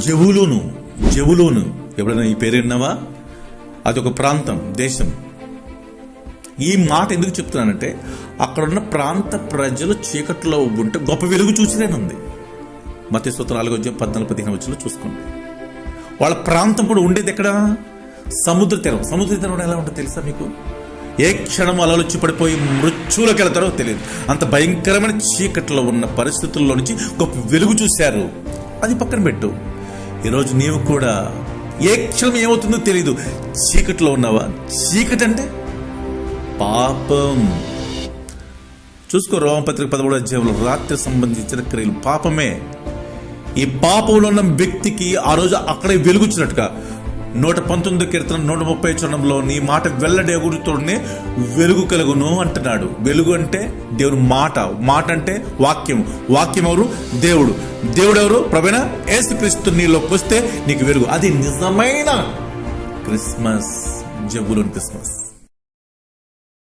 జవులోను జబులూను. ఎప్పుడైనా ఈ పేరు విన్నావా? అది ఒక ప్రాంతం దేశం. ఈ మాట ఎందుకు చెప్తున్నానంటే అక్కడున్న ప్రాంత ప్రజలు చీకట్లో ఉంటే గొప్ప వెలుగు చూసిరేనుంది మత నాలుగో అధ్యాయం పద్నాలుగు పదిహేను వచ్చిన చూసుకోండి. వాళ్ళ ప్రాంతం కూడా ఉండేది ఎక్కడ? సముద్ర తీరం. సముద్ర తీరం ఎలా ఉంటుంది తెలుసా మీకు? ఏ క్షణం అలలు వచ్చి పడిపోయి మృత్యులకు వెళ్తారో తెలియదు. అంత భయంకరమైన చీకట్లో ఉన్న పరిస్థితుల్లో నుంచి గొప్ప వెలుగు చూశారు. అది పక్కన పెట్టు. ఈరోజు నీవు కూడా ఏ క్షణం ఏమవుతుందో తెలియదు చీకట్లో ఉన్నావా? చీకటి అంటే పాపం. చూసుకో రోమపత్రిక పదమూడు అధ్యాయంలో రాత్రి సంబంధించిన క్రియలు. పాపమే ఈ పాపంలో ఉన్న వ్యక్తికి ఆ రోజు అక్కడే వెలుగుచ్చినట్టుగా నూట పంతొమ్మిది కీర్తన నూట ముప్పై చరణంలో నీ మాట వెల్లడేగుడుతోనే వెలుగు కలుగును అంటున్నాడు. వెలుగు అంటే దేవుడు మాట మాట అంటే వాక్యం వాక్యం ఎవరు? దేవుడు. దేవుడు ఎవరు ప్రవీణ ఏసుక్రీస్తు నీలోకి వస్తే నీకు వెలుగు. అది నిజమైన క్రిస్మస్ జబ్బులోని క్రిస్మస్.